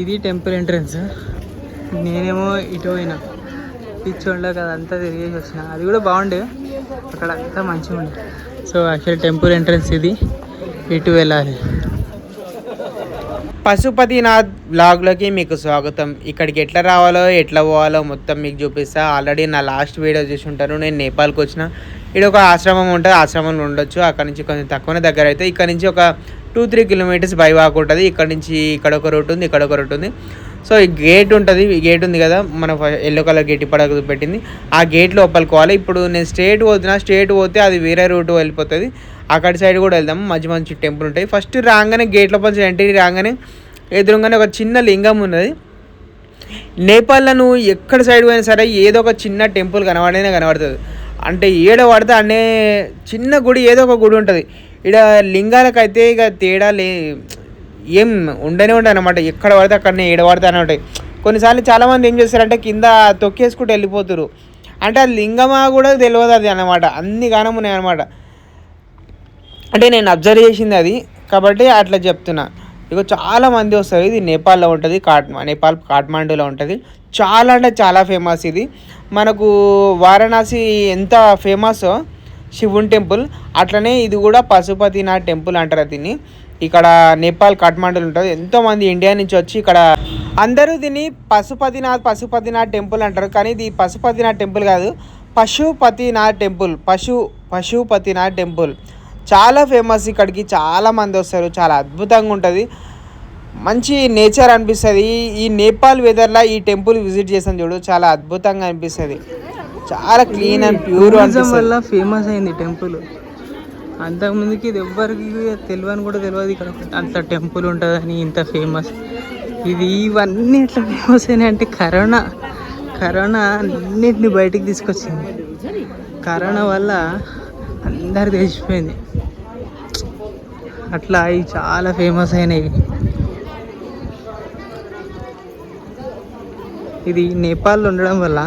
ఇది temple entrance నేనేమో ఇటు పోయినా. పిచ్చోళ్ళ కదా అంతా తిరిగేసి వచ్చిన. అది కూడా బాగుండే. అక్కడ అంతా మంచిగా ఉండే. సో యాక్చువల్ టెంపుల్ ఎంట్రన్స్ ఇది. ఇటు వెళ్ళాలి. పశుపతినాథ్ బ్లాగ్లోకి మీకు స్వాగతం. ఇక్కడికి ఎట్లా రావాలో ఎట్లా పోవాలో మొత్తం మీకు చూపిస్తా. ఆల్రెడీ నా లాస్ట్ వీడియో చూసి ఉంటారు. నేను నేపాల్కి వచ్చిన. ఇక్కడ ఒక ఆశ్రమం ఉంటుంది. ఆశ్రమంలో ఉండొచ్చు. అక్కడ నుంచి కొంచెం తక్కువనే దగ్గర అయితే. ఇక్కడ నుంచి ఒక two three kilometres by walk ఉంటుంది. ఇక్కడ నుంచి ఇక్కడ ఒక రూట్ ఉంది ఇక్కడ ఒక రూట్ ఉంది. సో ఈ గేట్ ఉంటుంది గేట్ ఉంది కదా మన ఎల్లో కలర్ గేట్ ఇప్పటికి పెట్టింది. ఆ గేట్ లోపలికి పోవాలి ఇప్పుడు నేను స్ట్రేట్ పోతున్నా స్ట్రేట్ పోతే అది వేరే రూట్ వెళ్ళిపోతుంది. అక్కడ సైడ్ కూడా వెళ్దాం. మంచి మంచి టెంపుల్ ఉంటాయి. ఫస్ట్ రాగానే గేట్ లోపల ఎంట్రీ రాగానే ఎదురుగానే ఒక చిన్న లింగం ఉన్నది. నేపాల్లో నువ్వు ఎక్కడ సైడ్ పోయినా సరే ఏదో ఒక చిన్న టెంపుల్ కనబడనే కనబడుతుంది. అంటే ఏడ పడితే అనే చిన్న గుడి ఏదో ఒక గుడి ఉంటుంది. ఇక్కడ లింగాలకైతే ఇక తేడా లే ఏం ఉండనే ఉండదు అనమాట ఎక్కడ పడితే అక్కడనే ఏడ ఉంటాయి కొన్నిసార్లు చాలామంది ఏం చేస్తారంటే కింద తొక్కేసుకుంటూ వెళ్ళిపోతారు. అంటే ఆ లింగమా కూడా తెలియదు అది అనమాట అన్ని గానం ఉన్నాయి అనమాట అంటే నేను అబ్జర్వ్ చేసింది అది. కాబట్టి అట్లా చెప్తున్నా. ఇక చాలా మంది వస్తారు. ఇది నేపాల్లో ఉంటుంది కాట్ నేపాల్ కాఠ్మాండూలో ఉంటుంది. చాలా అంటే చాలా ఫేమస్ ఇది. మనకు వారణాసి ఎంత ఫేమస్ శివుని టెంపుల్. అట్లనే ఇది కూడా పశుపతినాథ్ టెంపుల్ అంటారు దీన్ని. ఇక్కడ నేపాల్ కాఠ్మండూలు ఉంటుంది ఎంతోమంది ఇండియా నుంచి వచ్చి ఇక్కడ అందరూ దీన్ని పశుపతినాథ్ పశుపతినాథ్ టెంపుల్ అంటారు. కానీ ఇది పశుపతినాథ్ టెంపుల్ కాదు. పశుపతినాథ్ టెంపుల్. పశు పశుపతినాథ్ టెంపుల్. చాలా ఫేమస్ ఇక్కడికి. చాలా మంది వస్తారు. చాలా అద్భుతంగా ఉంటుంది. మంచి నేచర్ అనిపిస్తుంది. ఈ నేపాల్ వెదర్లో ఈ టెంపుల్ విజిట్ చేసాను చూడు. చాలా అద్భుతంగా అనిపిస్తుంది. చాలా క్లీన్ అండ్ ప్యూర్ వల్ల ఫేమస్ అయింది టెంపుల్ అంతకుముందుకి ఇది ఎవ్వరికి తెలియని కూడా తెలియదు ఇక్కడ. అంత టెంపుల్ ఉంటుందని ఇంత ఫేమస్ ఇది ఇవన్నీ ఎట్లా ఫేమస్ అయినాయి అంటే కరోనా. కరోనా అన్నిటిని బయటికి తీసుకొచ్చింది. కరోనా వల్ల అందరు తెలిసిపోయింది. అట్లా అవి చాలా ఫేమస్ అయినాయి. ఇది నేపాల్లో ఉండడం వల్ల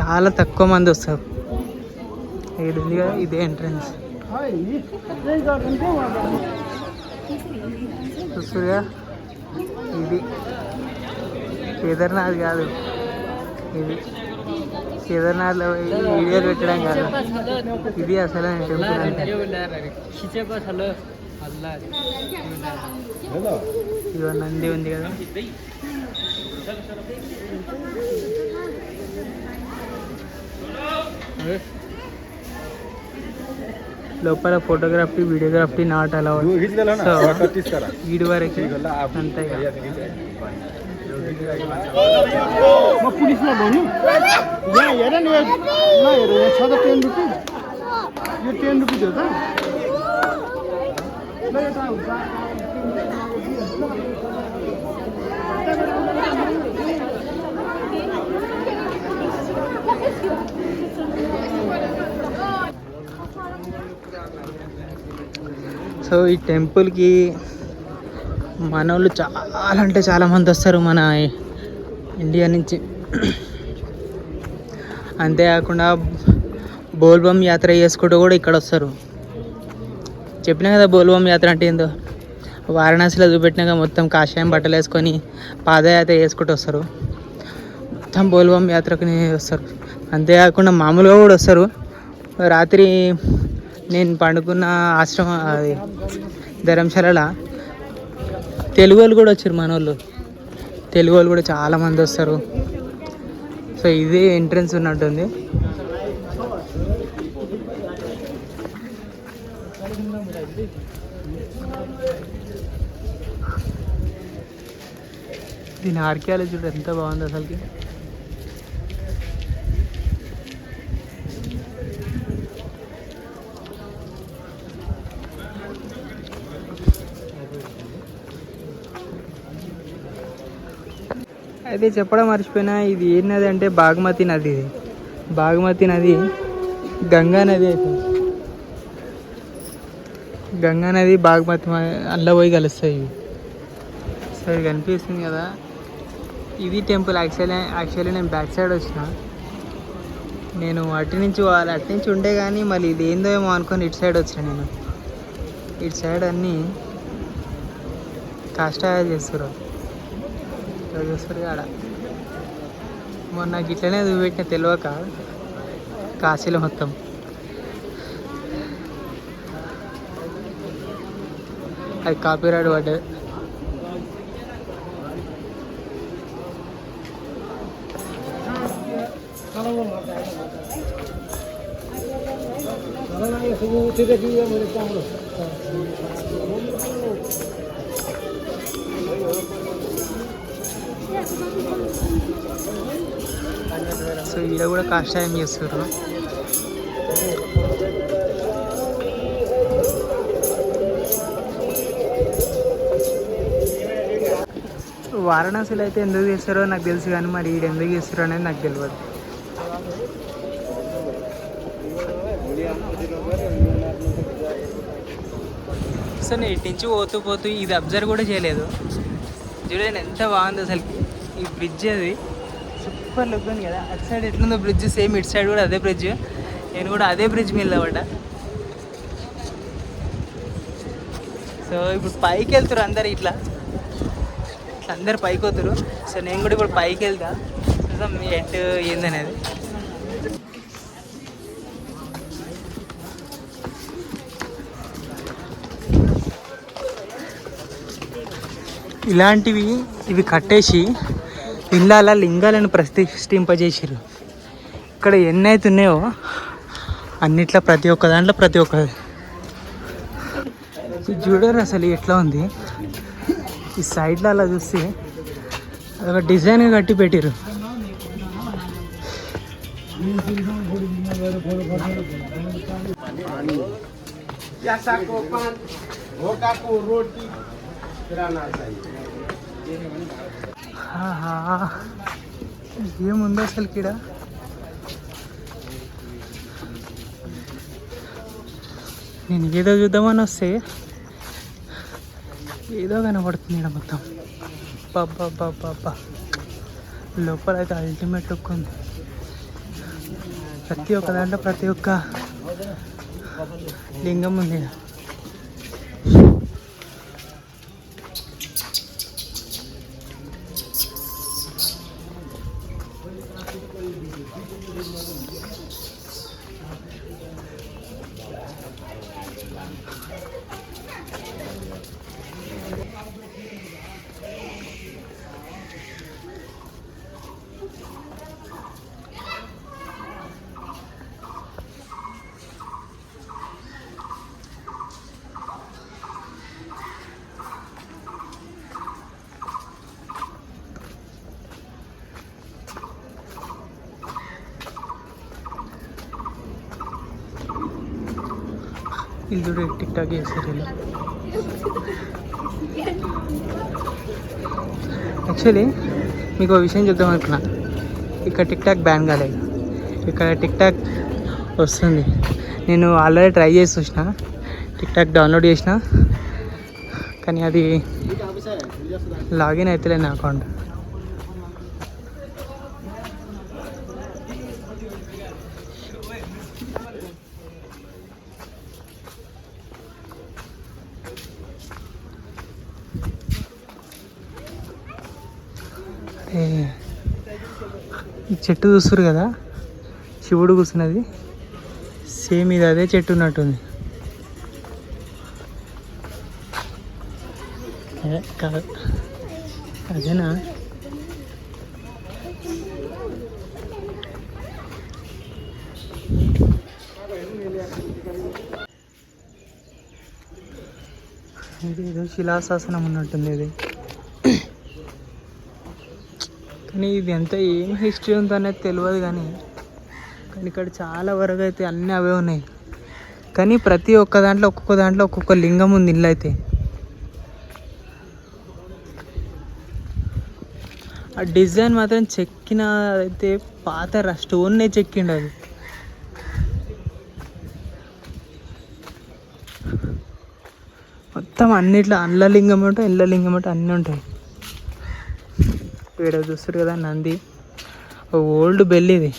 చాలా తక్కువ మంది వస్తారు. ఇది ఉంది కదా ఇదే ఎంట్రన్స్ చూస్తుగా ఇది. కేదార్నాథ్ కాదు. ఇది. కేదార్నాథ్లో పోయి వీడియోలు పెట్టడం కాదు. ఇది అసలు టెంపుల్ అంటే. ఇవన్నీ నంది ఉంది కదా. లోపల ఫోటోగ్రఫీ వీడియోగ్రఫీ నాట్ అలా వీడి వరకు అంతే సో ఈ టెంపుల్కి మనోళ్ళు చాలా అంటే చాలా మంది వస్తారు మన ఇండియా నుంచి. అంతేకాకుండా బోల్బమ్ యాత్ర చేసుకుంటూ కూడా ఇక్కడ వస్తారు. చెప్పినా కదా బోల్బమ్ యాత్ర అంటే ఏందో? వారణాసిలో చూపెట్టినాక మొత్తం కాషాయం బట్టలు వేసుకొని పాదయాత్ర చేసుకుంటూ వస్తారు. మొత్తం బోల్బమ్ యాత్రకు వస్తారు. అంతేకాకుండా మామూలుగా కూడా వస్తారు. రాత్రి నేను పండుకున్న ఆశ్రమం అది ధర్మశాలలో తెలుగు వాళ్ళు కూడా వచ్చారు మన వాళ్ళు తెలుగు వాళ్ళు కూడా చాలా మంది వస్తారు. సో ఇదే ఎంట్రన్స్ ఉన్నట్టుంది. దీని ఆర్కియాలజీ చూడు ఎంత బాగుంది అసలుకి. అయితే చెప్పడం మర్చిపోయినా ఇది ఏ నది అంటే బాగ్మతి నది. ఇది బాగ్మతి నది గంగా నది అయితే. గంగా నది బాగ్మతి అందులో పోయి కలుస్తాయి ఇవి. సో ఇది కనిపిస్తుంది కదా. ఇది టెంపుల్ యాక్చువల్లీ యాక్చువల్లీ నేను బ్యాక్ సైడ్ వచ్చిన. నేను అటు నుంచి వాళ్ళు అటు నుంచి ఉండే కానీ మళ్ళీ ఇది ఏందో ఏమో అనుకొని ఇటు సైడ్ వచ్చిన నేను. ఇటు సైడ్ అన్నీ కాష్టాయ చేస్తున్నారు ఇక్కడ చూస్తారు ఆడ మొన్న గిట్లనే చూపెట్టిన తెలియక కాశీలో మొత్తం అది కాపీరైట్ పడ్డది సో ఈడ కూడా కాషాయం చేస్తారు వారణాసిలో అయితే ఎందుకు చేస్తారో నాకు తెలుసు కానీ మరి ఈడ ఎందుకు చేస్తారో అనేది నాకు తెలియదు సో నేను ఇటు నుంచి పోతూ పోతూ ఇది అబ్జర్వ్ కూడా చేయలేదు. చూడండి ఎంత బాగుంది అసలు బ్రిడ్జ్ అది. సూపర్ లుక్ ఉంది కదా. అటు సైడ్ ఎట్లుందో బ్రిడ్జ్ సేమ్ ఇటు సైడ్ కూడా అదే బ్రిడ్జ్ నేను కూడా అదే బ్రిడ్జ్ మీద పడ్డా సో ఇప్పుడు పైకి వెళ్తారు అందరు ఇట్లా. ఇట్లా అందరు పైకి వస్తారు సో నేను కూడా ఇప్పుడు పైకి వెళ్తా. చూద్దాం మీ ఎట్ ఏందనేది. ఇలాంటివి ఇవి కట్టేసి ఇళ్ళ లింగాలను ప్రతిష్ఠింపజేసారు ఇక్కడ ఎన్ని అయితే ఉన్నాయో అన్నిట్లో ప్రతి ఒక్క దాంట్లో ప్రతి ఒక్కది ఇది చూడరు అసలు ఎట్లా ఉంది ఈ సైడ్లో అలా చూస్తే అదొక డిజైన్గా కట్టి పెట్టారు ఆహా. ఏముంది అసలు ఇక్కడ? నేను ఏదో చూద్దామని వస్తే ఏదో కనబడుతుంది ఇక్కడ మొత్తం. బాబా బాబా లోపల అయితే అల్టిమేట్ లుక్ ఉంది. ప్రతి ఒక్క దాంట్లో ప్రతి ఒక్క లింగం ఉంది. ఈడ. వీళ్ళు చూడు టిక్ యాక్చువల్లీ మీకు ఒక విషయం చెప్దాం అనుకున్నా। ఇక్కడ టిక్ టాక్ బ్యాన్ కాలేదు। ఇక్కడ టిక్ టాక్ వస్తుంది। నేను ఆల్రెడీ ట్రై చేసి చూసిన। టిక్ టాక్ డౌన్లోడ్ చేసిన। కానీ అది లాగిన్ అవుతలే నా అకౌంట్ ఏ, ఈ చెట్టు చూస్తారు కదా? శివుడు కూర్చున్నది. సేమ్ ఇది అదే చెట్టు ఉన్నట్టుంది. కాదు అదేనా? ఇది ఏదో శిలాశాసనం ఉన్నట్టుంది ఇది. కానీ ఇది ఎంత ఏం హిస్టరీ ఉందో అనేది తెలియదు కానీ కానీ ఇక్కడ చాలా వరకు అయితే అన్నీ అవే ఉన్నాయి. కానీ ప్రతి ఒక్క దాంట్లో ఒక్కొక్క దాంట్లో ఒక్కొక్క లింగం ఉంది ఇల్లు అయితే. ఆ డిజైన్ మాత్రం చెక్కిన అయితే పాత స్టోన్నే చెక్కిండు అది. మొత్తం అన్నిట్లో అండ్ల లింగం ఉంటాయి ఇళ్ళ లింగం ఉంటాయి అన్నీ ఉంటాయి ఇక్కడ చూస్తారు కదా నంది. ఓల్డ్ బెల్ ఇది.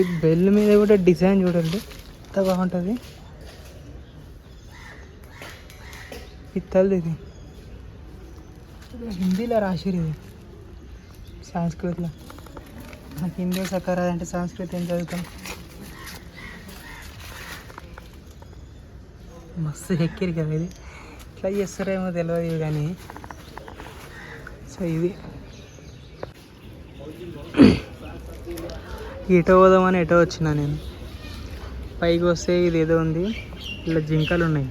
ఈ బెల్ మీద కూడా డిజైన్ చూడండి. ఎంత బాగుంటుంది. ఇత్తల్ది ఇది. హిందీలో రాసిరు ఇది. సంస్కృతిలో. నాకు హిందీ సక్కర అంటే సంస్కృతి ఏం చదువుతాం? మస్తు ఎక్కిరు కదా ఇది. ఎట్లా చేస్తారేమో తెలియదు కానీ. సో ఇది. ఎటో పోదామని ఎటో వచ్చిన నేను. పైకి వస్తే ఇది ఏదో ఉంది. ఇలా జింకలు ఉన్నాయి.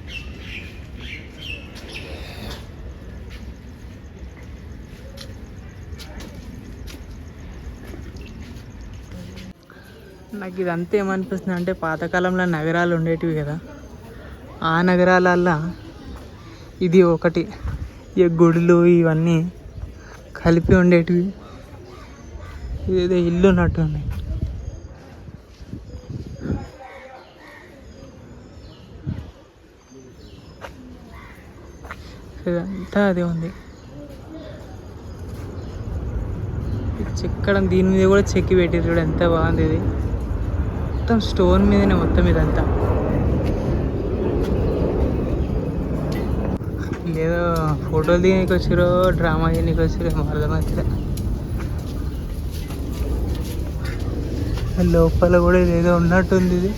నాకు ఇదంతా ఏమనిపిస్తుంది అంటే పాతకాలంలో నగరాలు ఉండేటివి కదా. ఆ నగరాలల్లో ఇది ఒకటి. ఈ గుడులు ఇవన్నీ కలిపి ఉండేటివి. ఇదేదో ఇల్లు ఉన్నట్టు ఉంది. ఇదంతా అదే ఉంది. చెక్కడం దీని మీద కూడా చెక్కి పెట్టారు చూడు ఎంత బాగుంది ఇది. మొత్తం స్టోన్ మీదనే మొత్తం ఇదంతా. లేదో ఫోటోలు దిగనికి వచ్చారో డ్రామా చేయడానికి వచ్చారో ఏమో అర్థమవుతుంది లోపల కూడా ఇదేదో ఉన్నట్టుంది ఇది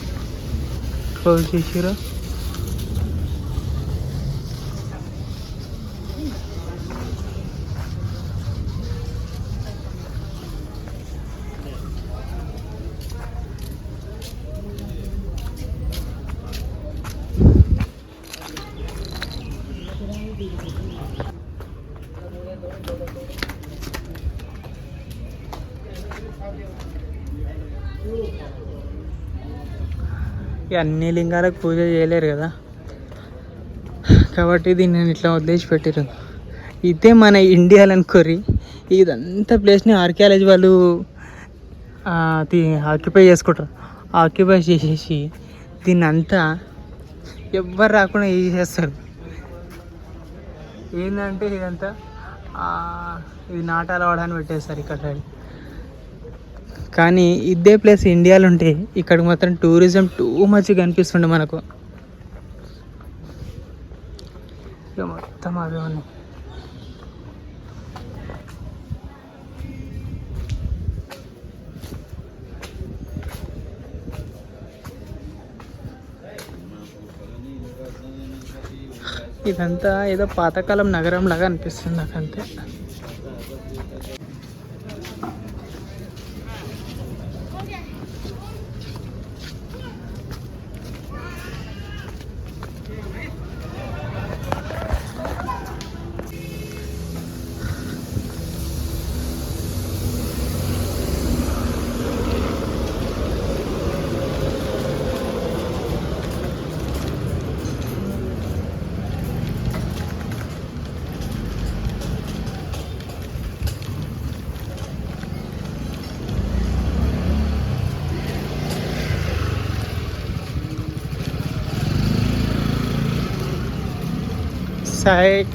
క్లోజ్ చేసిరో అన్ని లింగాలకు పూజ చేయలేరు కదా. కాబట్టి దీన్ని నేను ఇట్లా వదిలేసి పెట్టారు ఇదే మన ఇండియాలో అనుకోరి ఇదంతా ప్లేస్ని ఆర్కియాలజీ వాళ్ళు ఆక్యుపై చేసుకుంటారు. ఆక్యుపై చేసేసి దీన్ని అంతా ఎవ్వరు రాకుండా చేసేస్తారు ఏంటంటే ఇదంతా ఇది నాటాలు అవడానికి పెట్టేస్తారు ఇక్కడ కానీ ఇదే ప్లేస్ ఇండియాలో ఉంటే ఇక్కడ మాత్రం టూరిజం టూ మచ్ కనిపిస్తుండే మనకు. ఇక మొత్తం అవే ఉన్నాయి. ఇదంతా ఏదో పాతకాలం నగరం లాగా అనిపిస్తుంది నాకంతే సైడ్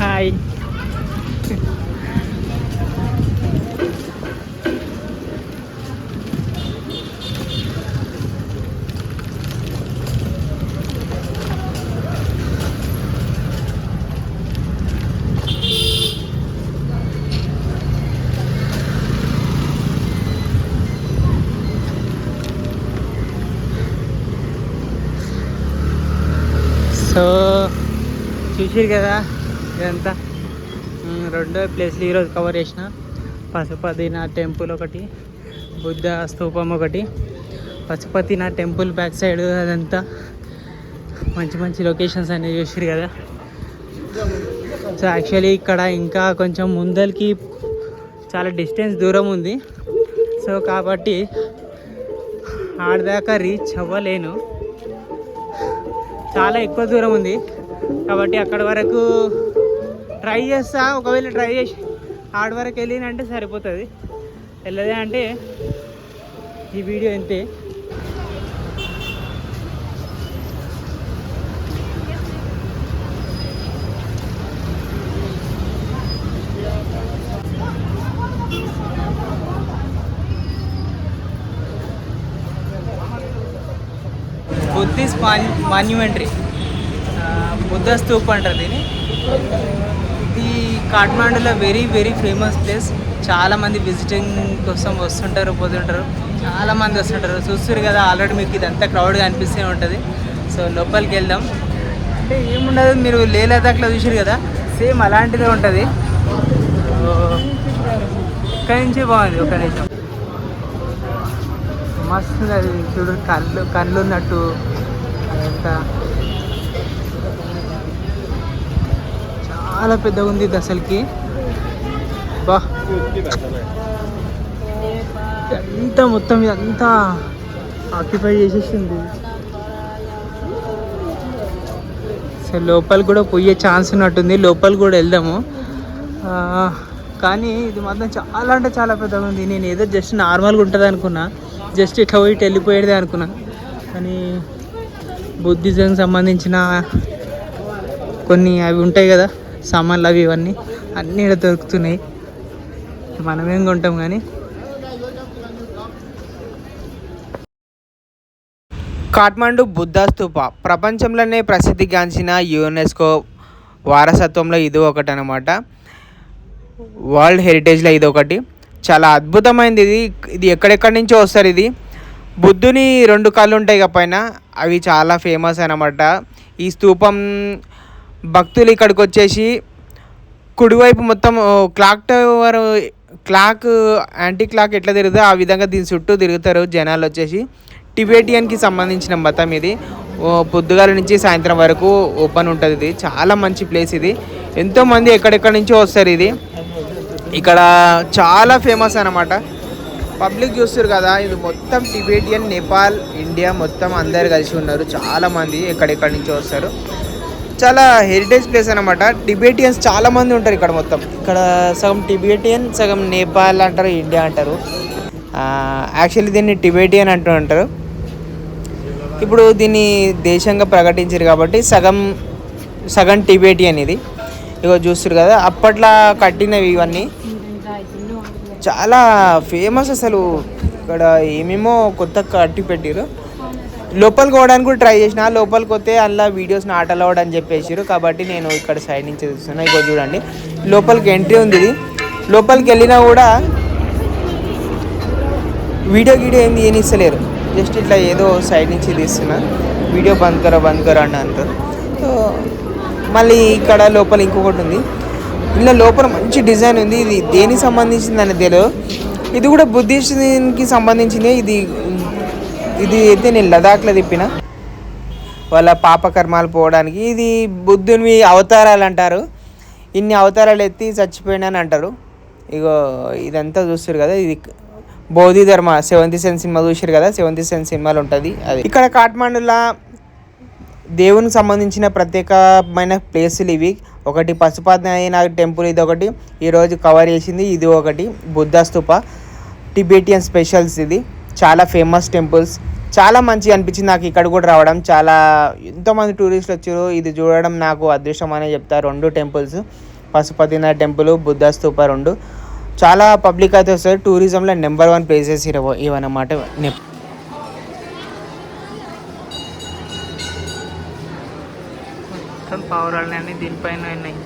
హాయ్ సో చూసారు కదా. ఇదంతా. రెండో ప్లేస్లు ఈరోజు కవర్ చేసిన. పశుపతినాథ్ టెంపుల్ ఒకటి బుద్ధ స్థూపం ఒకటి. పశుపతినాథ్ టెంపుల్ బ్యాక్ సైడ్ అదంతా. మంచి మంచి లొకేషన్స్ అనేవి చూసారు కదా. సో యాక్చువల్లీ ఇక్కడ ఇంకా కొంచెం ముందరికి చాలా డిస్టెన్స్ దూరం ఉంది. సో కాబట్టి ఆడదాకా రీచ్ అవ్వలేను. చాలా ఎక్కువ దూరం ఉంది. కాబట్టి అక్కడ వరకు ట్రై చేస్తా. ఒకవేళ ట్రై చేసి ఆడ వరకు వెళ్ళినంటే సరిపోతుంది. వెళ్ళదే అంటే ఈ వీడియో అంతే బుద్ధిస్ట్ మాన్యుమెంటరీ. బుద్ధ స్తూప్ అంటారు దీని ఇది కాఠ్మాండూలో వెరీ వెరీ ఫేమస్ ప్లేస్ చాలామంది విజిటింగ్ కోసం వస్తుంటారు పోతుంటారు. చాలామంది వస్తుంటారు. చూస్తారు కదా ఆల్రెడీ మీకు ఇదంతా క్రౌడ్గా అనిపిస్తూ ఉంటుంది. సో లోపలికి వెళ్దాం. అంటే ఏముండదు మీరు లే లదాఖ్లో చూసారు కదా సేమ్ అలాంటిదే ఉంటుంది. ఇక్కడి నుంచి బాగుంది ఒక నిమిషం. మస్తు అది చూడు కళ్ళు కళ్ళు ఉన్నట్టు అదంతా. చాలా పెద్దగా ఉంది ఇది అసలుకి. బా. అంతా మొత్తం ఇదంతా ఆక్యుపై చేసేసింది. అసలు లోపల కూడా పోయే ఛాన్స్ ఉన్నట్టుంది. లోపల కూడా వెళ్దాము. కానీ ఇది మాత్రం చాలా అంటే చాలా పెద్దగా ఉంది. నేను ఏదో జస్ట్ నార్మల్గా ఉంటుంది అనుకున్నా. జస్ట్ ఇట్లా పోయి ఇటు వెళ్ళిపోయేదే అనుకున్నా. కానీ బుద్ధిజంకి సంబంధించిన కొన్ని అవి ఉంటాయి కదా. సామాన్లు అవి ఇవన్నీ అన్నీ ఇక్కడ దొరుకుతున్నాయి. మనమేం కొంటాం కానీ. కాఠ్మండు బుద్ధ స్థూప. ప్రపంచంలోనే ప్రసిద్ధిగాంచిన యునెస్కో వారసత్వంలో ఇది ఒకటి అనమాట వరల్డ్ హెరిటేజ్లో ఇది ఒకటి. చాలా అద్భుతమైనది ఇది. ఇది ఎక్కడెక్కడి నుంచో వస్తారు ఇది. బుద్ధుని రెండు కళ్ళు ఉంటాయి కదా పైన. అవి చాలా ఫేమస్ అనమాట ఈ స్థూపం భక్తులు ఇక్కడికి వచ్చేసి కుడివైపు మొత్తం clock tower clock anti clock ఎట్లా తిరుగుతుందో ఆ విధంగా దీని చుట్టూ తిరుగుతారు జనాలు వచ్చేసి. టిబేటియన్కి సంబంధించిన మతం ఇది. పొద్దుగాల నుంచి సాయంత్రం వరకు ఓపెన్ ఉంటుంది ఇది. చాలా మంచి ప్లేస్ ఇది. ఎంతోమంది ఎక్కడెక్కడి నుంచో వస్తారు ఇది. ఇక్కడ చాలా ఫేమస్ అనమాట పబ్లిక్ చూస్తారు కదా ఇది మొత్తం టిబేటియన్ నేపాల్ ఇండియా మొత్తం అందరు కలిసి ఉన్నారు. చాలామంది ఎక్కడెక్కడి నుంచో వస్తారు. చాలా హెరిటేజ్ ప్లేస్ అనమాట టిబేటియన్స్ చాలా మంది ఉంటారు ఇక్కడ మొత్తం. ఇక్కడ సగం టిబేటియన్ సగం నేపాల్ అంటారు ఇండియా అంటారు. యాక్చువల్లీ దీన్ని టిబేటియన్ అంటూ అంటారు. ఇప్పుడు దీన్ని దేశంగా ప్రకటించారు కాబట్టి సగం సగం టిబేటియన్ ఇది. ఇగో చూస్తారు కదా అప్పట్లో కట్టినవి ఇవన్నీ. చాలా ఫేమస్ అసలు. ఇక్కడ ఏమేమో కొత్త కట్టి పెట్టారు లోపలికి పోవడానికి కూడా ట్రై చేసిన. లోపలికి వస్తే అందులో వీడియోస్ నాట్ అలౌడ్ అని చెప్పేసారు కాబట్టి నేను ఇక్కడ సైడ్ నుంచి చూస్తున్నా. ఇక్కడ చూడండి. లోపలికి ఎంట్రీ ఉంది ఇది. లోపలికి వెళ్ళినా కూడా వీడియో గీడియో ఏం తీయనిస్తలేరు. జస్ట్ ఇట్లా ఏదో సైడ్ నుంచి తీస్తున్నా. వీడియో బంద్ కరా బంద్ కరా అని అంటారు. సో మళ్ళీ ఇక్కడ లోపల ఇంకొకటి ఉంది. ఇలా లోపల మంచి డిజైన్ ఉంది. ఇది దేనికి సంబంధించింది అని తెలియదు ఇది కూడా బుద్ధిస్ట్కి సంబంధించింది. ఇది ఇది అయితే నేను లదాఖ్లో తిప్పిన. వాళ్ళ పాపకర్మాలు పోవడానికి. ఇది బుద్ధుని అవతారాలు అంటారు. ఇన్ని అవతారాలు ఎత్తి చచ్చిపోయినని అంటారు. ఇగో ఇదంతా చూస్తారు కదా ఇది బోధి ధర్మ. సెవెంత్ సెన్ సినిమా చూసారు కదా సెవెంత్ సెన్ సినిమాలు ఉంటుంది అది. ఇక్కడ కాఠ్మాండులా దేవునికి సంబంధించిన ప్రత్యేకమైన ప్లేసులు ఇవి. ఒకటి పశుపతినాథ టెంపుల్ ఇది ఒకటి ఈరోజు కవర్ చేసింది ఇది ఒకటి. బుద్ధ స్థూప టిబేటియన్ స్పెషల్స్ ఇది. చాలా ఫేమస్ టెంపుల్స్. చాలా మంచిగా అనిపించింది నాకు ఇక్కడ కూడా రావడం. చాలా ఎంతోమంది టూరిస్టులు వచ్చారు. ఇది చూడడం నాకు అదృష్టం అనే చెప్తారు రెండు టెంపుల్స్ పశుపతినాథ్ టెంపుల్ బుద్ధ స్తూప రెండు. చాలా పబ్లిక్ అయితే వస్తారు. టూరిజంలో నెంబర్ వన్ ప్లేసెస్ ఇరవో ఇవన్నమాట. నెప్ మొత్తం అన్నీ దీనిపైన ఉన్నాయి.